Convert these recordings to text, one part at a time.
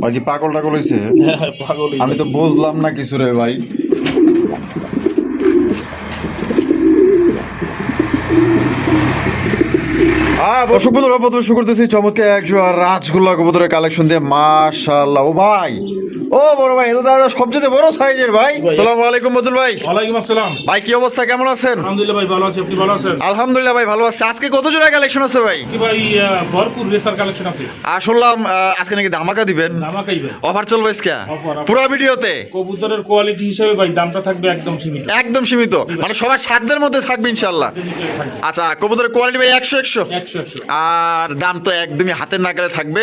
বাকি পাগল টাগল হয়েছে পাগল আমি তো বুঝলাম না কিছু রে ভাই। দর্শক বন্ধুরা প্রথমে শুরু করতেছি চমৎকার একশো রাজগোল্লা কবুতরের কালেকশন দিয়ে। মাশাল্লাহ ও ভাই ও বড় ভাই এটা দাদা সবচেয়ে বড় সাইজের ভাই। সালাম আলাইকুম বদুল ভাই। ওয়ালাইকুম আসসালাম। ভাই কি অবস্থা? কেমন আছেন? আলহামদুলিল্লাহ ভাই ভালো আছি। আপনি ভালো আছেন? আলহামদুলিল্লাহ ভাই ভালো আছে। আজকে কত জোড়া কালেকশন আছে ভাই? কি ভাই ভরপুর রেসার কালেকশন আছে। আর আজকে নাকি ধামাকা দিবেন। নামাকাই ভাই অফার চলবে আজকে. পুরো ভিডিওতে? কবুতরের কোয়ালিটি হিসেবে ভাই দামটা থাকবে একদম সীমিত। একদম সীমিত। মানে সবার সাধ্যের মধ্যে থাকবে ইনশাল্লাহ আচ্ছা কবুতরের কোয়ালিটি ভাই একশো একশো? একশো একশো। আর দাম তো একদমই হাতের নাগালে থাকবে।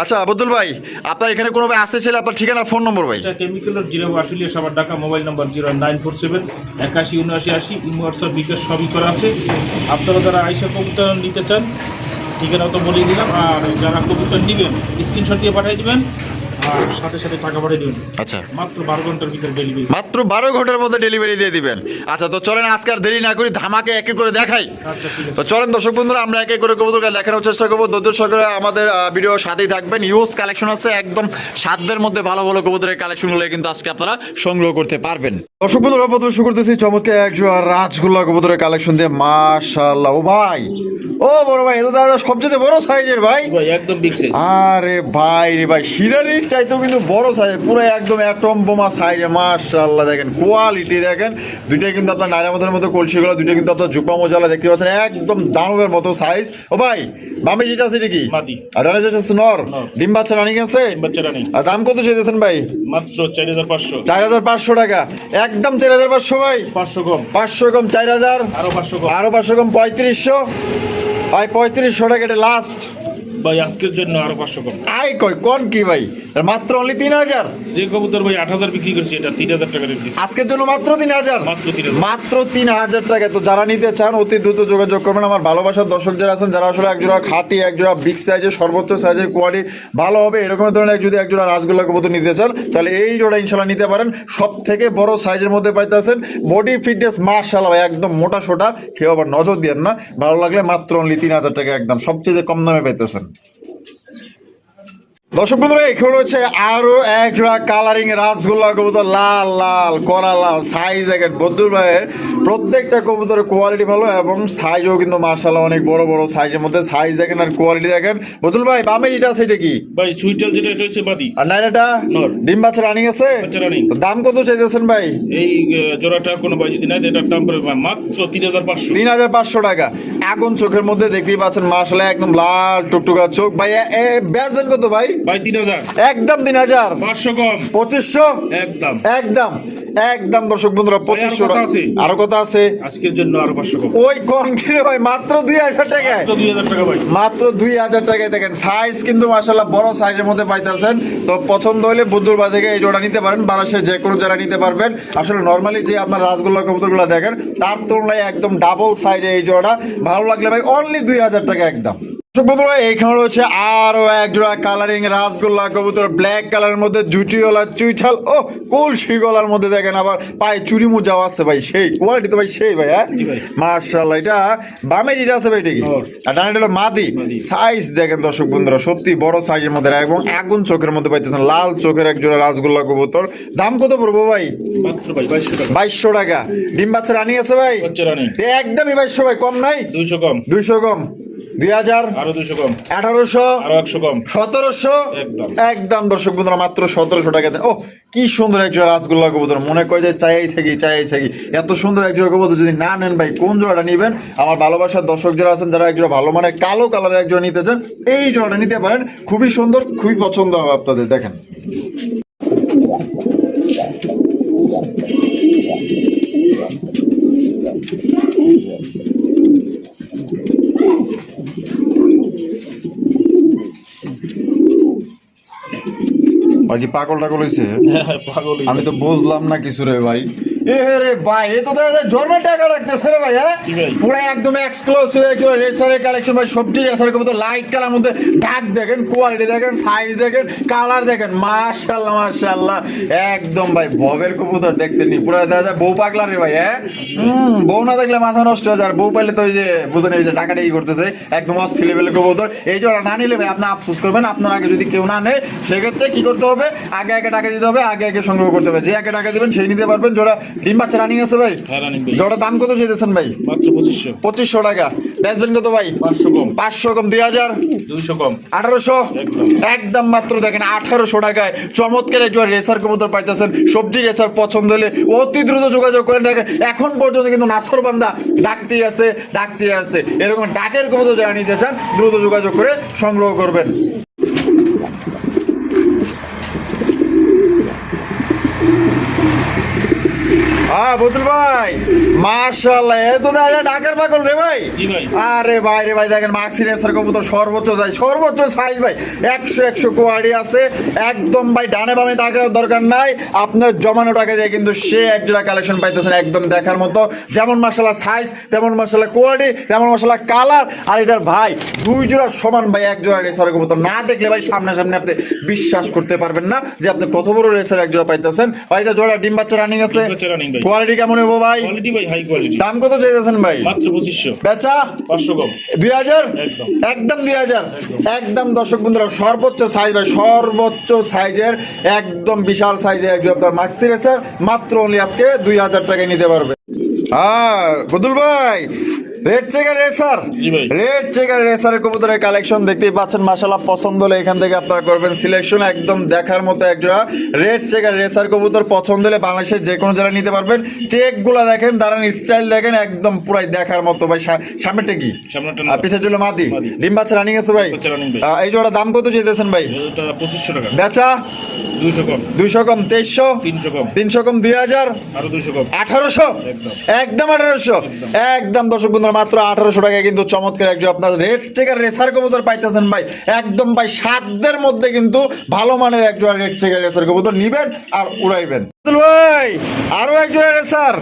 আচ্ছা আবদুল ভাই আপনার এখানে কোনো ভাই আসতে চাইলে আপনার ঠিকানা ফোন নম্বর ভাই? এটা কেমিক্যালের জিরো আসলে সবার Dhaka mobile number zero nine four seven একাশি, উনআশি, আশি ইমো হোয়াটসঅ্যাপ বিকাশ সবই করা আছে। আপনারা যারা আইসা কবুতর নিতে চান ঠিকানা তো বলে দিলাম। আর যারা কবুতর নেবেন স্ক্রিনশট দিয়ে পাঠিয়ে দিবেন। আর সাথে সাথে টাকা পাঠিয়ে দেবেন আচ্ছা। মাত্র বারো ঘণ্টার ভিতরে ডেলিভারি মাত্র বারো ঘণ্টার মধ্যে ডেলিভারি দিয়ে দিবেন। আচ্ছা তো চলেন আজকে আর দেরি না করি ধামাকে একে করে দেখাই। আচ্ছা তো চলেন দর্শক বন্ধুরা আমরা একে করে কবুতরকে দেখানোর চেষ্টা করব। দর্শক আমাদের ভিডিও সাথেই থাকবেন। ইউজ কালেকশন আছে একদম সাধ্যের মধ্যে ভালো ভালো কবুতরের কালেকশনগুলো কিন্তু আজকে আপনারা সংগ্রহ করতে পারবেন। দর্শক বন্ধুরা প্রথমে শুরু করতেছি চমৎকার একশো আর রাজগোল্লা কবুতরের কালেকশন দিয়ে। মাশাল্লাহ ও ভাই। ও বড় ভাই এটা দাদা সবচেয়ে বড় সাইজের ভাই। ভাই একদম আরে ভাই রে ভাই শিরারির চাইতেও কিন্তু বড় সাইজ পুরো একদম অ্যাটম বোমা সাইজে মাশাআল্লাহ দেখেন কোয়ালিটি দেখেন। দুইটাই কিন্তু আপনার নাইরামতের মতো কলসিগুলো দুইটা কিন্তু আপনার জুপা মোজালা দেখতে পাচ্ছেন একদম দানবের মতো সাইজ ও ভাই বামে যেটা আছে এটা কি। আর ডানে যেটা আছে নর। ডিম বাচ্চা রানিং আছে? আর দাম কত চাইতেছেন ভাই? মাত্র চার হাজার পাঁচশো। চার হাজার পাঁচশো টাকা। একদম চার হাজার পাঁচশো ভাই। পাঁচশো কম। পাঁচশো কম চার হাজার। আরও পাঁচশো কম। আরও পাঁচশো কম পঁয়ত্রিশশো। ভাই পঁয়ত্রিশশো টাকা এটা লাস্ট ভাই আজকের জন্য আরও পাঁচশো কম। আয় কয় কোন কি ভাই? মাত্র অনলি তিন হাজার? যে কবুতর ভাই আট হাজার বিক্রি করছে এটা তিন হাজার টাকা আজকের জন্য মাত্র তিন হাজার? মাত্র তিন হাজার। মাত্র তিন হাজার টাকা। তো যারা নিতে চান অতি দ্রুত যোগাযোগ করবেন। আমার ভালোবাসার দর্শক যারা আছেন যারা আসলে একজোড়া খাটি একজোড়া বিগ সাইজের সর্বোচ্চ সাইজের কোয়ালিটি ভালো হবে এরকম ধরনের যদি একজোড়া রাসগোল্লা কবুতর নিতে চান তাহলে এই জোড়া ইনশাল্লাহ নিতে পারেন। সব থেকে বড় সাইজের মধ্যে পাইতেছেন বডি ফিটনেস মার্শাল একদম মোটা সোটা। কেউ আবার নজর দিয়ে না। ভালো লাগলে মাত্র অনলি তিন হাজার টাকা একদম। সবচেয়ে কম দামে পাইতেছেন। দর্শক বন্ধুরা এখানে রয়েছে আরও এক কালারিং রাসগোল্লা কবুতর লাল লাল কড়া লাল সাইজ দেখেন বদুল ভাইয়ের প্রত্যেকটা কবুতরের কোয়ালিটি ভালো এবং সাইজও কিন্তু মার্শাল্লাহ অনেক বড় বড় সাইজের মধ্যে সাইজ দেখেন আর কোয়ালিটি দেখেন। বদুল ভাই বামে যেটা আছে কি? ভাই সুইটাল যেটা এটা হচ্ছে বাদি। আর নর। ডিম বাচ্চা রানিং আছে? দাম কত চাইতেছেন ভাই? এই জোড়াটা কোনো ভাই যদি নেয় এটার দাম পড়বে মাত্র তিন হাজার পাঁচশো। তিন হাজার পাঁচশো টাকা। এখন চোখের মধ্যে দেখতেই পাচ্ছেন মার্শাল্লাহ একদম লাল টুকটুকা চোখ। ভাই বেচবেন কত ভাই? ভাই তিন হাজার। একদম তিন হাজার। পাঁচশো কম। পঁচিশশো? একদম। একদম। একদম দর্শক বন্ধুরা পঁচিশশো আরও কথা আছে? আজকের জন্য আরও পাঁচশো ওই কম কিনে ভাই মাত্র দুই হাজার টাকায়। মাত্র দুই হাজার টাকায় দেখেন সাইজ কিন্তু মাসাল্লাহ বড় সাইজের মধ্যে পাইতেছেন। তো পছন্দ হলে বুদ্ধুরবা থেকে এই জোড়া নিতে পারেন বারাসে যে কোনো যারা নিতে পারবেন। আসলে নর্মালি যে আপনার রাসগোল্লা কবুতরগুলো দেখেন তার তুলনায় একদম ডাবল সাইজে এই জোড়া ভালো লাগলে ভাই অনলি দুই হাজার টাকা একদম। বন্ধুরা এইখানে রয়েছে আরও এক জোড়া কালারিং রাসগোল্লা কবুতর ব্ল্যাক কালারের মধ্যে জুটিওয়ালা চুইঠাল। ও কলসি গলার মধ্যে দেখেন আবার পায়ে চুরি মুজাও আছে ভাই সেই কোয়ালিটি তো ভাই সেই ভাই হ্যাঁ? মার্শাল্লাহ এটা বামে যেটা আছে ভাই এটা কি? আর ডানে হলো মাদি। মাদি। সাইজ দেখেন দর্শক বন্ধুরা সত্যি বড় সাইজের মধ্যে এবং আগুন চোখের মধ্যে পাইতেছেন লাল চোখের এক জোড়া রাসগোল্লা কবুতর। দাম কত পড়ব ভাই? বাইশশো টাকা। ডিম বাচ্চা রানি আছে ভাই? একদমই বাইশশো ভাই কম নাই? দুইশো কম। দুইশো কম। দুই হাজার আঠারোশো সতেরোশো। একদম। দর্শক বন্ধুরা মাত্র সতেরোশো টাকা দেয়। ও কি সুন্দর একজোড়া রাসগোল্লা কবুতর। মনে করে যে চাই থাকি চাই থাকি। এত সুন্দর একজোড়া কবুতর যদি না নেন ভাই কোন জোড়াটা নিবেন? আমার ভালোবাসার দর্শক যারা আছেন যারা একজোড়া ভালো মানের কালো কালারের একজোড়া নিতে চান এই জোড়াটা নিতে পারেন। খুবই সুন্দর খুবই পছন্দ হবে আপনাদের দেখেন। বাকি পাগল টাগল হয়েছে আমি তো বুঝলাম না কিছু রে ভাই। এ রে ভাই এ তো দেখা যায় জন্মের টাকা রাখতেছে রে ভাই হ্যাঁ? পুরো একদম এক্সক্লুসিভ একটু রেসারের কালেকশন ভাই সবজি রেসারের কবুতর লাইট কালার মধ্যে ডাক দেখেন কোয়ালিটি দেখেন সাইজ দেখেন কালার একদম ভাই ভবের কবুতর দেখছেন নি? পুরো দেখা বউ পাগলা রে ভাই হ্যাঁ? হুম বউ না দেখলে মাথা নষ্ট হয়ে যায় আর বউ পাইলে তো ওই যে বুঝেন এই যে টাকাটা ই করতেছে একদম অস্থির লেভেলের কবুতর। এই জোড়া না নিলে ভাই আপনি আফসোস করবেন আপনার আগে যদি কেউ না নেয় সেক্ষেত্রে কি করতে হবে? আগে আগে টাকা দিতে হবে আগে আগে সংগ্রহ করতে হবে। যে আগে টাকা দিবেন সেই নিতে পারবেন জোড়া ডিম বাচ্চা রানিং আছে ভাই? হ্যাঁ জোড়া দাম কত চাইতেছেন ভাই? পঁচিশশো। টাকা। বেচবেন কত ভাই? পাঁচশো কম। দুই হাজার? কম। আঠারোশো? একদম। মাত্র দেখেন আঠারোশো টাকায়। চমৎকার একটু রেসার কবুতর পাইতেছেন। সবজি রেসার পছন্দ হলে অতি দ্রুত যোগাযোগ করেন। দেখেন এখন পর্যন্ত কিন্তু নাসর বান্দা ডাকতে আছে ডাকতে আছে। এরকম ডাকের কবুতর যারা নিতে চান দ্রুত যোগাযোগ করে সংগ্রহ করবেন। হ্যাঁ ভাই। মার্শাল্লাহ এ তো দেখা যায় ডাকের পাগল রে ভাই। ভাই। আরে ভাই রে ভাই দেখেন মাক্সি রেসার কবুতর সর্বোচ্চ সর্বোচ্চ সাইজ ভাই। একশো একশো কোয়ারি আছে। একদম ভাই ডানে বামে তাকার দরকার নাই। আপনার জমানো টাকা দিয়ে কিন্তু সে একজোড়া কালেকশন পাইতেছেন একদম দেখার মতো। যেমন মশলা সাইজ তেমন মশলা কোয়ালিটি তেমন মশলা কালার আর এটার ভাই দুই জোড়া সমান ভাই এক জোড়া রেসার কবুতর। না দেখলে ভাই সামনাসামনি আপনি বিশ্বাস করতে পারবেন না যে আপনি কত বড় রেসার এক জোড়া পাইতেছেন। ভাই এটা জোড়া ডিম বাচ্চা রানিং আছে। ভাই। কোয়ালিটি কেমন হবে ভাই? কোয়ালিটি ভাই হাই কোয়ালিটি দাম কত চাইতেছেন ভাই? মাত্র বেচা? পাঁচশো কম। দুই হাজার? একদম। একদম দুই হাজার? একদম। দর্শক বন্ধুরা সর্বোচ্চ সাইজ ভাই সর্বোচ্চ সাইজের একদম বিশাল সাইজের একজন আপনার মাক্সি রেসার মাত্র অনলি আজকে দুই হাজার টাকায় নিতে পারবে। আর বদুল ভাই red checker racer red checker রেসারের কবুতরের কালেকশন দেখতেই পাচ্ছেন। মাশাল্লাহ পছন্দ হলে এখান থেকে আপনারা করবেন সিলেকশন একদম দেখার মতো একজোড়া রেড চেকার রেসার কবুতর পছন্দ হলে বাংলাদেশের যে কোনো নিতে পারবেন। চেকগুলো দেখেন দাঁড়ান স্টাইল দেখেন একদম পুরাই দেখার মতো। ভাই সামনেটা কি? পিছের জন্য মাদি। ডিম বাচ্চা রানিং আছে ভাই? এই জোড়া দাম কত চেয়েছেন ভাই? বেচা? দুইশো কম। দুইশো কম তেইশশো তিনশো কম। তিনশো কম দুই হাজার আরও দুইশো কম। আঠারোশো? একদম। আঠারোশো? একদম দর্শক বন্ধুরা মাত্র আঠারোশো টাকায় কিন্তু চমৎকার একজন আপনার রেড চেকার রেসার কবুতর পাইতেছেন ভাই। একদম ভাই সাতদের মধ্যে কিন্তু ভালো মানের একজন রেড চেকার রেসার কবুতর নিবেন আর উড়াইবেন। ভাই আরও একজন রেসার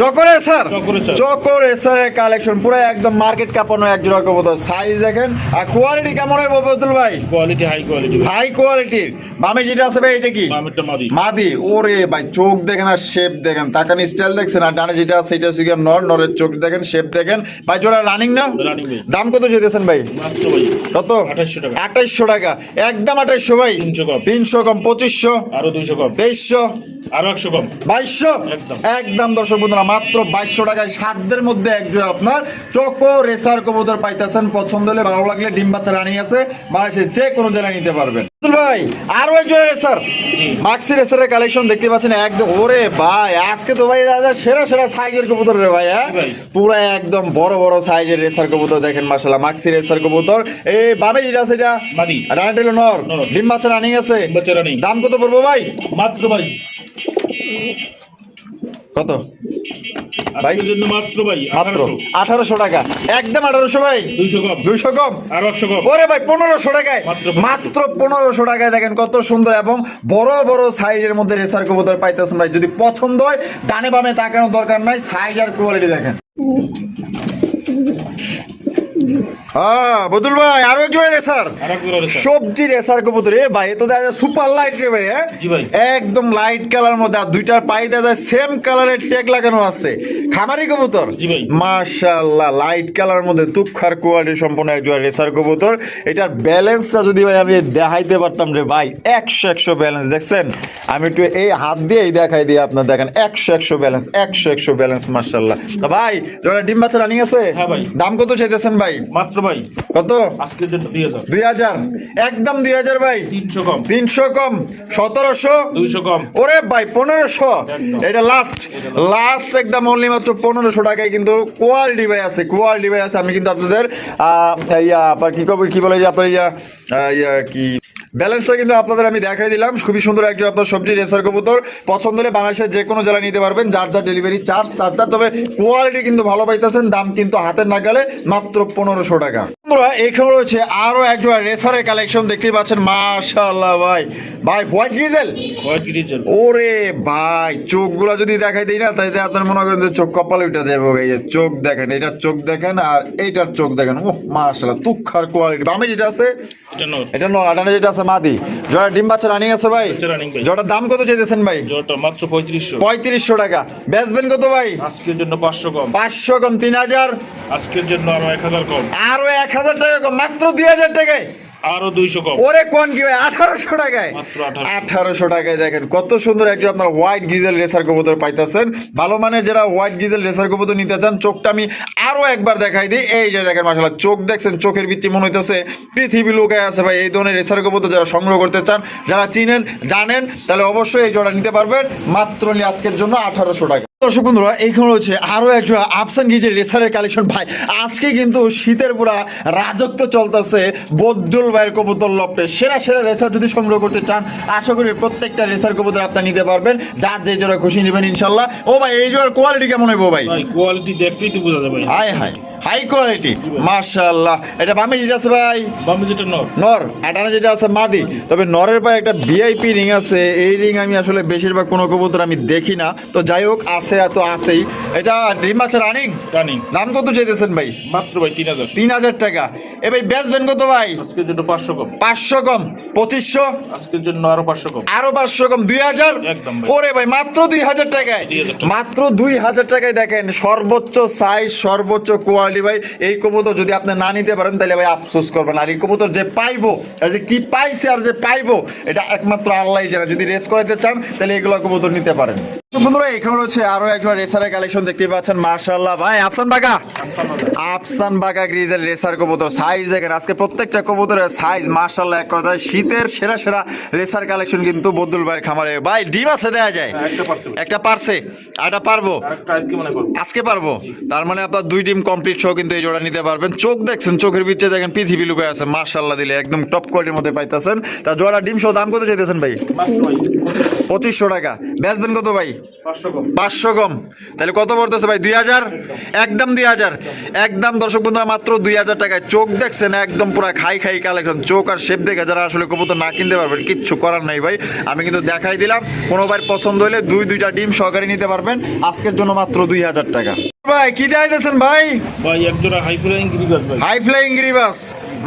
চকর রেসার চকো চকর রেসারের কালেকশন পুরো একদম মার্কেট কাঁপানো কবুতর। সাইজ দেখেন। আর কোয়ালিটি কেমন হয় ভাই? কোয়ালিটি হাই কোয়ালিটি হাই কোয়ালিটির বামে যেটা আছে ভাই এটা কি? মাদি। ওরে ভাই চোখ দেখেন আর শেপ দেখেন। তাকানি স্টাইল দেখছেন? আর ডানে যেটা আছে সেটা হচ্ছে নর। নরের চোখ দেখেন শেপ দেখেন। ভাই জোড়া রানিং না? দাম কত ভাই? ভাই কত? 2800 টাকা। আঠাইশশো টাকা। একদম আঠাইশশো ভাই। 300 কম। তিনশো কম পঁচিশশো। আরও দুইশো কম। তেইশশো। আরও বাইশশো? একদম। একদম দর্শক বন্ধুরা মাত্র বাইশশো টাকায় সাতদের মধ্যে একজন আপনার চোখো রেসার কবুতর পাইতেছেন। পছন্দ হলে ভালো লাগলে ডিম বাচ্চা রানিং আছে বাংলাদেশের যে কোনো জেলায় নিতে পারবেন। ভাই আরও একজন রেসার। মাক্সি রেসারের কালেকশন দেখতে পাচ্ছেন একদম। ওরে ভাই আজকে তো ভাই দাদা সেরা সেরা সাইজের কবুতর রে ভাই হ্যাঁ? পুরো একদম বড় বড় সাইজের রেসার কবুতর দেখেন মাশাআল্লাহ মাক্সি রেসার কবুতর। এই বাবে যেটা সেটা রানাটেল নর। নর। ডিম বাচ্চা রানিং আছে। দাম কত পড়ব ভাই? মাত্র ভাই কত? ভাই? জন্য মাত্র ভাই মাত্র। আঠারোশো। টাকা। একদম আঠারোশো ভাই। দুইশো কম। দুইশো কম। আরও একশো কম। ওরে ভাই পনেরোশো টাকায়। মাত্র পনেরোশো। টাকায় দেখেন কত সুন্দর এবং বড় বড় সাইজের মধ্যে রেসার কবুতর পাইতেছেন ভাই। যদি পছন্দ হয় ডানে বামে তাকানোর দরকার নাই সাইজ আর কোয়ালিটি দেখেন। বদুল ভাই আরও একজন রেসার আর এক জোড়া রেসার। সবজি রেসার কবুতর এ ভাই তো দেখা যায় সুপার লাইট রে ভাই। একদম লাইট কালার মধ্যে আর দুইটার পাই দেখা যায় সেম কালারের ট্যাগ লাগানো আছে। খামারি কবুতর। মাশাআল্লাহ লাইট কালার মধ্যে তুক্ষার কোয়ালিটি সম্পন্ন রেসার কবুতর। এটার ব্যালেন্সটা যদি ভাই আমি দেখাইতে পারতাম রে ভাই একশো একশো ব্যালেন্স দেখছেন? আমি একটু এই হাত দিয়েই দেখাই দিই আপনার দেখেন একশো একশো ব্যালেন্স একশো একশো ব্যালেন্স মাশাআল্লাহ। ভাই জোড়া ডিম বাচ্চা রানিং আছে? হ্যাঁ দাম কত চাইতেছেন ভাই? মাত্র ভাই? কত? আজকের জন্য দুই হাজার। দুই হাজার। একদম দুই হাজার ভাই। তিনশো কম। তিনশো কম। সতেরোশো। দুইশো কম। ওরে ভাই পনেরোশো। এটা লাস্ট লাস্ট একদম অনলি মাত্র পনেরোশো টাকায় কিন্তু কোয়ালিটি ভাই আছে কোয়ালিটি ভাই আছে। আমি কিন্তু আপনাদের ইয়া আপনার কি কবে কি বলে যে আপনার ইয়া ইয়া কি? ব্যালেন্সটা কিন্তু আপনাদের আমি দেখাই দিলাম। খুবই সুন্দর একজন আপনার সবজি রেসার কবুতর। পছন্দ হলে বাংলাদেশের যে কোনো জেলায় নিতে পারবেন। যার যার ডেলিভারি চার্জ তার তার। তবে কোয়ালিটি কিন্তু ভালো পাইতেছেন। দাম কিন্তু হাতের নাগালে মাত্র পনেরোশো টাকা। টাকা। বন্ধুরা এখানে রয়েছে আরও একজোড়া রেসারের কালেকশন দেখতে পাচ্ছেন। মাশাআল্লাহ ভাই। ভাই হোয়াইট ডিজেল হোয়াইট গ্রিজেল ওরে ভাই চোখগুলো যদি দেখাই দিই না তাইতে আপনার মনে করেন যে চোখ কপালে উঠে যাবে। এই যে চোখ দেখেন চোখ দেখেন আর এইটার চোখ দেখেন। ওহ মাশাআল্লাহ তুখার কোয়ালিটি বামে যেটা আছে এটা নর। এটা নয় আটানে যেটা আছে মাদি। জোড়া ডিম বাচ্চা রানিং আছে ভাই? জোড়ার দাম কত চাইতেছেন ভাই? মাত্র টাকা। বেচবেন কত ভাই? আজকের জন্য পাঁচশো কম তিন হাজার। আজকের জন্য আরও এক হাজার কম। আরও এক হাজার টাকা মাত্র দুই হাজার টাকায়। আরও দুইশো কম। ওরে কোন কি ভাই আঠারোশো টাকায়। আঠারোশো। টাকায় দেখেন কত সুন্দর আপনার হোয়াইট গিজেল রেসার কবুতর পাইতেছেন। ভালো মানের যারা হোয়াইট গিজেল রেসার কবুতর নিতে চান চোখটা আমি আরও একবার দেখাই দিই। এই যে দেখেন মাসাল্লাহ চোখ দেখছেন চোখের ভিত্তি মনে হইতেছে। পৃথিবী লোকায় আছে ভাই এই ধরনের রেসার কবুতর যারা সংগ্রহ করতে চান যারা চিনেন জানেন তাহলে অবশ্যই এই জোড়া নিতে পারবেন। মাত্র নিয়ে আজকের জন্য আঠারোশো টাকা। দর্শক বন্ধুরা এইখানে রয়েছে আরও একটা আফসান গিজের রেসারের কালেকশন ভাই আজকে কিন্তু শীতের পুরা রাজত্ব চলতেছে বদ্দুল ভাইয়ের কবুতর লপটে। সেরা সেরা রেসার যদি সংগ্রহ করতে চান আশা করি প্রত্যেকটা রেসার কবুতর আপনার নিতে পারবেন। যার যে জোড়া খুশি নেবেন ইনশাল্লাহ। ও ভাই এই জোড়ার কোয়ালিটি কেমন হইব ভাই? ভাই কোয়ালিটি দেখতেই তো বোঝা যাবে। হাই কোয়ালিটি মাশাআল্লাহ। এটা বামে যেটা আছে ভাই? বামে যেটা নর। নর। আটানা যেটা আছে মাদি। তবে নরের পায়ে একটা ভিআইপি রিং আছে। এই রিং আমি আসলে বেশিরভাগ কোনো কবুতর আমি দেখি না। তো যাই হোক আছে তো আছেই। এটা ডিম আছে রানিং রানিং দাম কত চাইতেছেন ভাই? মাত্র ভাই তিন হাজার। তিন হাজার টাকা। এ ভাই বেচবেন কত ভাই? পাঁচশো কম। পাঁচশো কম। পঁচিশশো। আজকের জন্য আরও পাঁচশো কম। আরও পাঁচশো কম দুই হাজার? একদম ওরে ভাই মাত্র দুই হাজার টাকায়। মাত্র দুই হাজার টাকায় দেখেন সর্বোচ্চ সাইজ সর্বোচ্চ কোয়ালিটি ভাই এই কবুতর যদি আপনি না নিতে পারেন তাহলে ভাই আফসোস করবেন। আর এই কবুতর যে পাইবো আর যে কি পাইছে আর যে পাইবো এটা একমাত্র আল্লাহ জানে। যদি রেস করাতে চান তাহলে এগুলো কবুতর নিতে পারেন। বন্ধুরা এখানে হচ্ছে আরও একজন রেসারের কালেকশন দেখতে পাচ্ছেন। মাশাআল্লাহ ভাই আফসান বাগা। আফসান বাগা গ্রিজের রেসার কবুতর। সাইজ দেখেন আজকে প্রত্যেকটা কবুতরের সাইজ মাশাআল্লাহ এক কথায় শীতের সেরা সেরা রেসার কালেকশন কিন্তু বদুল ভাইয়ের খামারে। ভাই ডিম আছে দেয়া যায়। হ্যাঁ, একটা পারছে। আরটা পারব? আজকে পারব? তার মানে আপনার দুই ডিম কমপ্লিট শো কিন্তু এই জোড়া নিতে পারবেন। চোখ দেখছেন চোখের ভিতরে দেখেন পৃথিবী লুকায় আছে। মার্শাল্লাহ দিলে একদম টপ কোয়ালিটির মধ্যে পাইতেছেন। তা জোড়া ডিম সহ দাম কত চাইতেছেন ভাই? পঁচিশশো টাকা। বেচবেন কত ভাই? পাঁচশো কম। পাঁচশো কম। তাহলে কত পড়তেছে ভাই? দুই হাজার? একদম দুই হাজার। একদম দর্শক বন্ধুরা মাত্র দুই হাজার টাকায়। চোখ দেখছেন একদম পুরো খাই খাই কালেকশন। চোখ আর শেপ দেখে যারা আসলে কবুতর না কিনতে পারবেন, কিচ্ছু করার নাই ভাই। আমি কিন্তু দেখাই দিলাম, কোনো ভাই পছন্দ হলে দুই দুইটা ডিম সহকারে নিতে পারবেন। আজকের জন্য মাত্র দুই হাজার টাকা। ভাই কি দেয় দিয়েছেন ভাই? ভাই হাই ফ্লাইং গিরিবাস ভাই। হাই ফ্লাইং গিরিবাস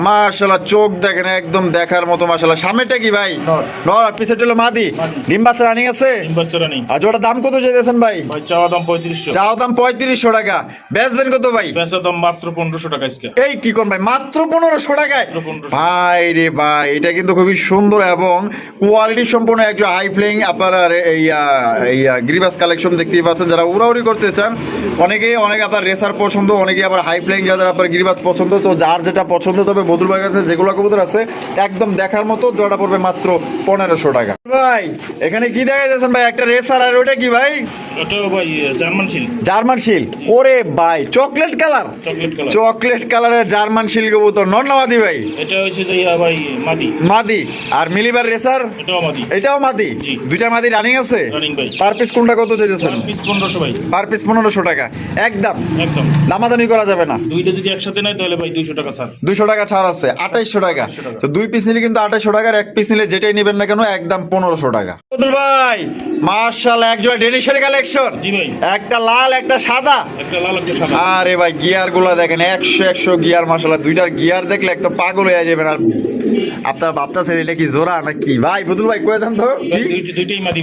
মাশাল্লাহ চোখ দেখেন একদম দেখার মতো মাশাল্লাহ সামনেটা কি ভাই? নর। আর হলো মাদি। ডিম বাচ্চা রানিং আছে? তিন বাচ্চা রানিং আর দাম কত চাইতেছেন ভাই? ভাই চাওয়া দাম পঁয়ত্রিশশো। চাও দাম পঁয়ত্রিশশো টাকা। বেচবেন কত ভাই? দাম মাত্র পনেরোশো টাকা আজকে। এই কি কোন ভাই? মাত্র পনেরোশো টাকায়? ভাই রে ভাই এটা কিন্তু খুবই সুন্দর এবং কোয়ালিটি সম্পূর্ণ একজন হাই ফ্লাইং আপনারা এই এই গ্রিবাস কালেকশন দেখতেই পাচ্ছেন। যারা উড়াউড়ি করতে চান অনেকেই অনেক আপনার রেসার পছন্দ অনেকেই আবার হাই ফ্লেইং যাদের আপনার গিরিবাস পছন্দ তো যার যেটা পছন্দ তবে বদুল ভাই কাছে যেগুলো কবুতর আছে একদম দেখার মতো জোড়া পড়বে মাত্র পনেরোশো টাকা। ভাই এখানে কি দেখা যাচ্ছেন ভাই? একটা রেসার আর ওটা কি ভাই? জার্মান শিল ওরে ভাই চকলেট কালার। চকলেট কালারের জার্মান শিল কবুতর। ভাই? এটা হয়েছে যে ভাই মাদি। মাদি। আর মিলিবার রেসার? এটাও মাদি। এটাও মাদি? দুইটা মাদি রানিং আছে? পার পিস কোনটা কত চাইতেছেন? পিস পনেরোশো ভাই। পার পিস পনেরোশো টাকা। একদম। একদম। দামাদামি করা যাবে না। দুইটা যদি একসাথে নেয় তাহলে ভাই দুইশো টাকা ছাড়। দুইশো টাকা ছাড় আছে আঠাইশশো টাকা। টাকা। তো দুই পিস নিলে কিন্তু আঠাইশশো টাকার এক পিস নিলে যেটাই নেবেন না কেন একদম পনেরোশো টাকা। বদুল ভাই! মার্শাল এক জোড়া ডেলিশারি কালেকশন। জি ভাই। একটা লাল একটা সাদা। একটা লাল একটা সাদা। আরে ভাই গিয়ারগুলা দেখেন একশো একশো গিয়ার মাসালা দুইটার গিয়ার দেখলে একদম পাগল হয়ে যাবেন আর আপনার ভাবতেছেন এটা কি জোড়া না কি ভাই বুদুল ভাই কয়ে দেন তো। কি?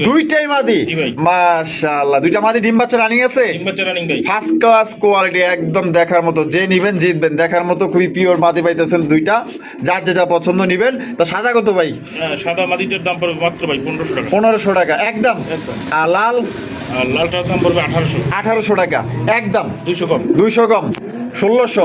দুইটাই মাদি। মাশাআল্লাহ। দুইটা মাদি ডিম বাচ্চা রানিং আছে? তিন বাচ্চা রানিং ভাই। ফার্স্ট ক্লাস কোয়ালিটি একদম দেখার মতো। যে নিবেন জিতবেন। দেখার মতো খুবই পিওর মাদি পাইতেছেন দুইটা। যার যেটা পছন্দ নিবেন। তা সাদা কত ভাই? হ্যাঁ, সাদা মাদিটার দাম পড়বে মাত্র ভাই পনেরোশো টাকা। পনেরোশো টাকা একদম। আর লাল? লালটার দাম পড়বে আঠারোশো। আঠারোশো টাকা। একদম। দুইশো কম। দুইশো কম। ষোলোশো।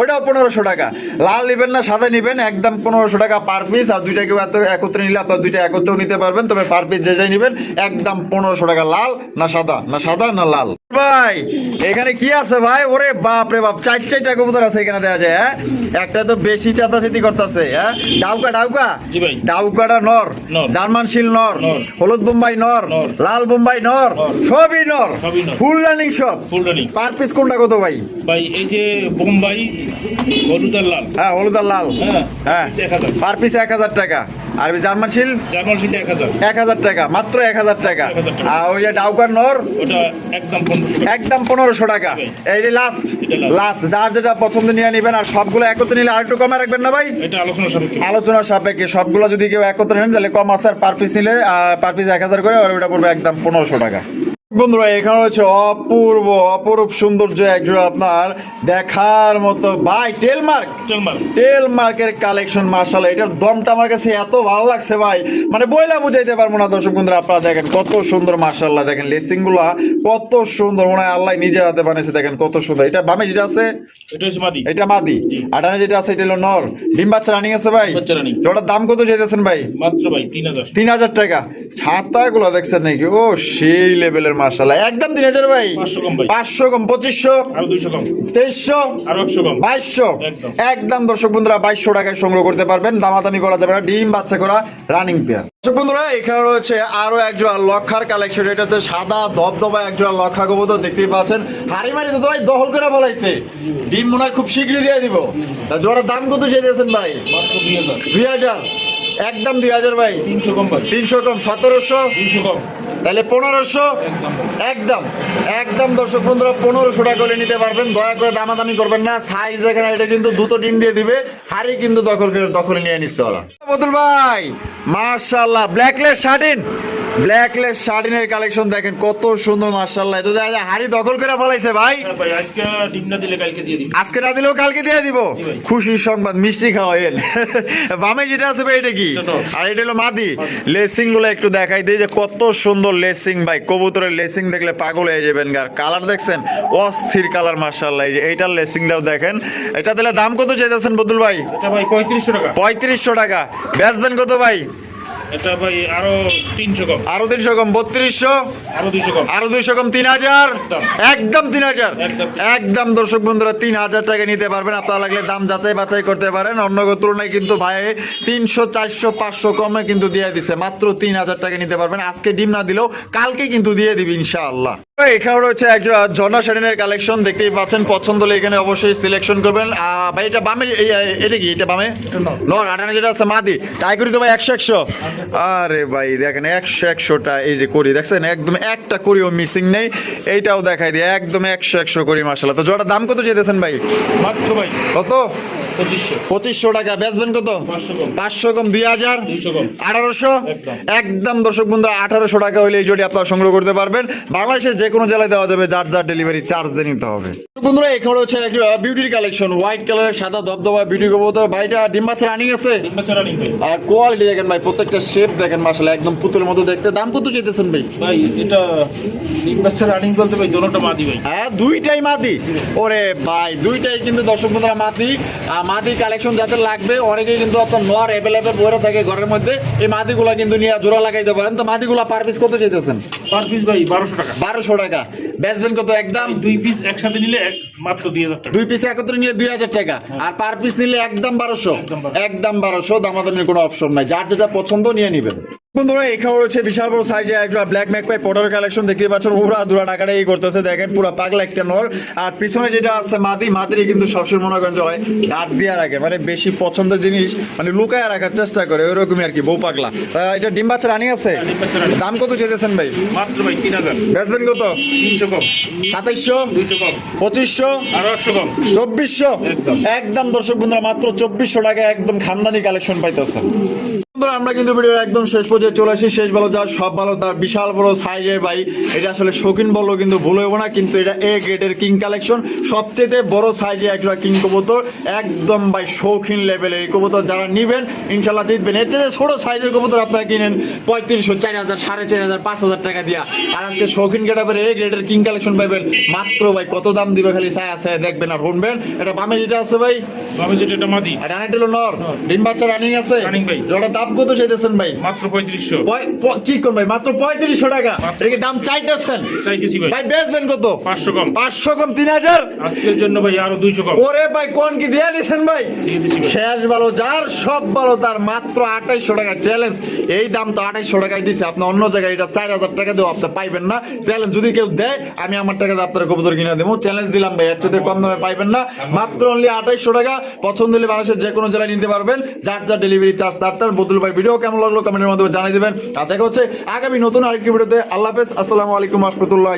ওটাও পনেরোশো। টাকা। লাল নেবেন না সাদা নেবেন একদম পনেরোশো টাকা পার পিস আর দুইটা কেউ এত একত্রে নিলে আপনার দুইটা একত্রেও নিতে পারবেন। তবে পার পিস যেটাই নেবেন একদম পনেরোশো টাকা লাল না সাদা না সাদা না লাল। ভাই এখানে কি আছে ভাই? ওরে বাপ রে বাপ চার চারটা কবুতর আছে এখানে দেওয়া যায় হ্যাঁ? একটা তো বেশি চাতাচিতি করতেছে হ্যাঁ? ডাউকা ডাউকা? ডাউকাটা নর। জার্মান শিল নর। হলুদ বোম্বাই নর। লাল বোম্বাই নর। সবই নর। ফুল রানিং সব পার পিস কোনটা কত ভাই? ভাই এই যে বোম্বাই হলুদ আর লাল। হ্যাঁ হলুদ আর লাল। হ্যাঁ হ্যাঁ। পার পিস এক হাজার টাকা। আর জার্মান শিল জার্মান সিটে এক হাজার টাকা মাত্র এক হাজার টাকা। আর ওই যে ডাউকার নর? ওটা একদম একদম পনেরোশো টাকা। এই লাস্ট লাস্ট যার যেটা পছন্দ নিয়ে নিবেন আর সবগুলো একত্রে নিলে আর একটু কমে রাখবেন না ভাই? আলোচনা সাপেক্ষে। সবগুলো যদি কেউ একত্রে নেন তাহলে কম আসার পার পিস নিলে পার পিস এক হাজার করে আর ওটা পড়বে একদম পনেরোশো টাকা। বন্ধুরা এখানে হচ্ছে অপূর্ব অপরূপ সৌন্দর্য একজন আপনার দেখার মতো ভাই টেলমার্ক টেলমার টেল মার্কের কালেকশন মার্শাল এটার দমটা আমার কাছে এত ভালো লাগছে ভাই। মানে বইলা বুঝাইতে পারব না দর্শক বন্ধুরা আপনারা দেখেন কত সুন্দর মার্শাল্লাহ দেখেন লেসিংগুলা কত সুন্দর মনে হয় আল্লাহ নিজের হাতে বানিয়েছে দেখেন কত সুন্দর। এটা বামে যেটা আছে? এটা মাদি। এটা মাদি। জি। আটানে যেটা আছে এটা হলো নর। ডিম বাচ্চা রানিং আছে ভাই? ওটার দাম কত চাইতেছেন ভাই? মাত্র ভাই তিন হাজার। তিন হাজার টাকা। ছাতাগুলো দেখছেন নাকি? ও সেই লেভেলের মার্শাল্লাহ একদম তিন হাজার ভাই। 500 কম ভাই। পাঁচশো কম পঁচিশশো আরও দুইশো কম। তেইশশো আরও একশো কম। বাইশশো। একদম। একদম দর্শক বন্ধুরা বাইশশো টাকায় সংগ্রহ করতে পারবেন। দামাদামি করা যাবে না ডিম বাচ্চা করা রানিং পেয়ার দর্শক বন্ধুরা এখানে রয়েছে আরও একজোড়া লক্ষার কালেকশন এটাতে সাদা ধবধবা একজোড়া লক্ষা কবুতর দেখতেই পাচ্ছেন। হাড়ি মারি তো ভাই দহল করে বলাইছে। ডিম মনে হয় খুব শীঘ্রই দিয়ে দিব। তা জোড়ার দাম কত চেয়ে দিয়েছেন ভাই দুই হাজার। একদম দুই হাজার ভাই। তিনশো কম তিনশো কম সতেরোশো? কম। তাহলে পনেরোশো? একদম একদম একদম দর্শক বন্ধুরা পনেরোশো টাকা করে নিতে পারবেন। দয়া করে দামাদামি করবেন না। সাইজ এখানে এটা কিন্তু দুটো ডিম দিয়ে দিবে। হাড়ি কিন্তু দখল করে দখলে নিয়ে নিচ্ছে ওরা। বদুল ভাই মার্শাল্লাহ ব্ল্যাকলেস শার্টিন। ব্ল্যাকলেস শার্টিনের কালেকশন দেখেন কত সুন্দর মার্শাল্লাহ তো দেখা হাড়ি দখল করে ফলাইছে ভাই? হ্যাঁ আজকে ডিম না দিলে কালকে দিয়ে দিবি। আজকে না দিলেও কালকে দিয়ে দিব? খুশির সংবাদ মিষ্টি খাওয়াইন বামে যেটা আছে ভাই এটা কি? আর এটা হলো মাদি। লেসিংগুলো একটু দেখাই দিই যে কত সুন্দর লেসিং ভাই। কবুতরের লেসিং দেখলে পাগল হয়ে যাবেন আর কালার দেখছেন অস্থির কালার মার্শাল্লাহ এই যে এইটার লেসিংটাও দেখেন। এটা তাহলে দাম কত চাইতেছেন বদুল ভাই? ভাই পঁয়ত্রিশশো টাকা। পঁয়ত্রিশশো টাকা। বেচবেন কত ভাই? এটা ভাই আরও তিনশো কম। আরও তিনশো কম বত্রিশশো। আরও দুইশো কম। আরও দুইশো কম তিন হাজার। একদম। দর্শক বন্ধুরা তিন হাজার টাকা নিতে পারবেন। আপনারা লাগলে দাম যাচাই বাছাই করতে পারেন। অন্য তুলনায় কিন্তু ভাই তিনশো চারশো পাঁচশো কমে কিন্তু দিয়ে দিছে। মাত্র তিন হাজার টাকা নিতে পারবেন। আজকে ডিম না দিলেও কালকে কিন্তু দিয়ে দিবি ইনশাআল্লাহ। এখানে রয়েছে একজন জনা শাড়িনের কালেকশন দেখতেই পাচ্ছেন পছন্দ হলে এখানে অবশ্যই সিলেকশন করবেন। ভাই এটা বামে এটা কি? এটা বামে? নর। যেটা আছে মাদি। তাই করি তো ভাই একশো একশো। আরে ভাই দেখেন একশো একশোটা এই যে করি দেখছেন? একদম একটা করিও মিসিং নেই। এইটাও দেখাই দিয়ে একদম একশো একশো করি মাসালা তো জোড়ার দাম কত মাত্র ভাই। কত? পঁচিশশো। টাকা। বেচবেন কত? পাঁচশো কম। দুই হাজার? আঠারোশো? একদম। একদম দর্শক বন্ধু আঠারোশো টাকা হলে এই জোড়ি আপনারা সংগ্রহ করতে পারবেন। বাংলাদেশের যে কোনো জেলায় দেওয়া যাবে যার যার ডেলিভারি চার্জ দিয়ে নিতে হবে। বন্ধুরা এখানে হচ্ছে একটা বিউটির কালেকশন হোয়াইট কালারের সাদা বিউটি কবুতর। ভাইটা ডিম বাচ্চা রানিং আছে? আর কোয়ালিটি দেখেন ভাই প্রত্যেকটা শেপ দেখেন মাসালে একদম পুতুলের মতো দেখতে। দাম কত চাইতেছেন ভাই? ভাই এটা ডিম বাচ্চা রানিং বলতে ভাই দোনোটা মাদি ভাই। হ্যাঁ দুইটাই মাদি। ওরে ভাই দুইটাই কিন্তু দর্শক বন্ধুরা মাদি। মাদি কালেকশন যাদের লাগবে অনেকেই কিন্তু আপনার নর অ্যাভেলেবেল বইরা থাকে ঘরের মধ্যে এই মাদিগুলা কিন্তু নিয়ে জোড়া লাগাইতে পারেন। তো মাদিগুলা পার পিস কত চাইতেছেন? পার পিস ভাই বারোশো টাকা। বারোশো টাকা। বেচবেন কত একদম? দুই পিস একসাথে নিলে মাত্র দুই হাজার টাকা। দুই পিস একত্রে নিলে দুই হাজার টাকা। আর পার পিস নিলে একদম বারোশো। একদম 1200 একদম বারোশো দামাদামির কোনো অপশন নাই। যার যেটা পছন্দ নিয়ে নিবেন। বন্ধুরা এখানে রয়েছে বিশাল বড় সাইজে একটা ব্ল্যাক ম্যাকপাই পটার কালেকশন দেখতে পাচ্ছেন। পুরা দুরা টাকাটা এই করতেছে। দেখেন পুরো পাগলা একটা নর আর পিছনে যেটা আছে মাদি মাদিরই কিন্তু সবসময় মনে যে হয় গাট দিয়ে রাখে মানে বেশি পছন্দের জিনিস মানে লুকায় রাখার চেষ্টা করে ওইরকমই আর কি বউ পাগলা। এটা ডিম বাচ্চা রানি আছে? রানিং। দাম কত চেয়েছেন ভাই? মাত্র ভাই তিন হাজার। বেচবেন কত? তিনশো কম। সাতাইশশো? দুইশো কম। পঁচিশশো? আরও একশো কম। চব্বিশশো? একদম। দর্শক বন্ধুরা মাত্র চব্বিশশো টাকা একদম খানদানি কালেকশন বন্ধুরা, আমরা কিন্তু ভিডিওর একদম শেষ পর্যায়ে চলে আসি। শেষ ভালো যা সব ভালো তার বিশাল বড় সাইজের ভাই। এটা আসলে শৌখিন বললেও কিন্তু ভুল হইব না কিন্তু এটা এ গ্রেডের কিং কালেকশন সবচেয়ে বড় সাইজে একটা কিং কবুতর একদম ভাই শৌখিন লেভেলের এই কবুতর। যারা নিবেন ইনশাল্লাহ জিতবেন। এর চেয়ে ছোট সাইজের কবুতর আপনারা কিনেন পঁয়ত্রিশশো চার হাজার সাড়ে চার হাজার পাঁচ হাজার টাকা দিয়া। আর আজকে শৌখিন গেটাপের এ গ্রেডের কিং কালেকশন পাইবেন মাত্র ভাই কত দাম দিবে খালি ছায়া ছায়া দেখবেন আর শুনবেন। এটা বামে যেটা আছে ভাই? আমি যেটা এটা মাদি। আর রানিটা হলো নর। ডিম বাচ্চা রানিং আছে? Running ভাই। জোড়া দাম দাম কত চাইতেছেন ভাই? মাত্র পঁয়ত্রিশশো। কি কোন ভাই? মাত্র পঁয়ত্রিশশো টাকা? এটা কি দাম চাইতেছেন? চাইতেছি ভাই। ভাই বেচবেন কত? পাঁচশো কম। পাঁচশো কম তিন হাজার? আজকের জন্য ভাই আরও দুইশো কম। ওরে ভাই কোন কি দিয়ে ভাই? শেষ ভালো যার সব ভালো তার মাত্র আঠাইশশো টাকা চ্যালেঞ্জ এই দাম তো আঠাইশশো টাকায় দিছে। আপনি অন্য জায়গায় এটা চার হাজার টাকা দিয়েও আপনি পাইবেন না। চ্যালেঞ্জ যদি কেউ দেয় আমি আমার টাকা দিয়ে আপনার কবুতর কিনে দেবো। চ্যালেঞ্জ দিলাম ভাই এর চেয়ে কম দামে পাইবেন না। মাত্র অনলি আঠাইশশো টাকা। পছন্দ হলে মানুষের যে কোনো জেলায় নিতে পারবেন। যার যার ডেলিভারি চার্জ তার তার বদুল ভাই ভিডিও কেমন লাগল কমেন্টের মাধ্যমে জানিয়ে দেবেন। আর দেখা হচ্ছে আগামী নতুন আরেকটি ভিডিওতে। আল্লাহ হাফেজ। আসসালামু আলাইকুম রহমতুল্লাহ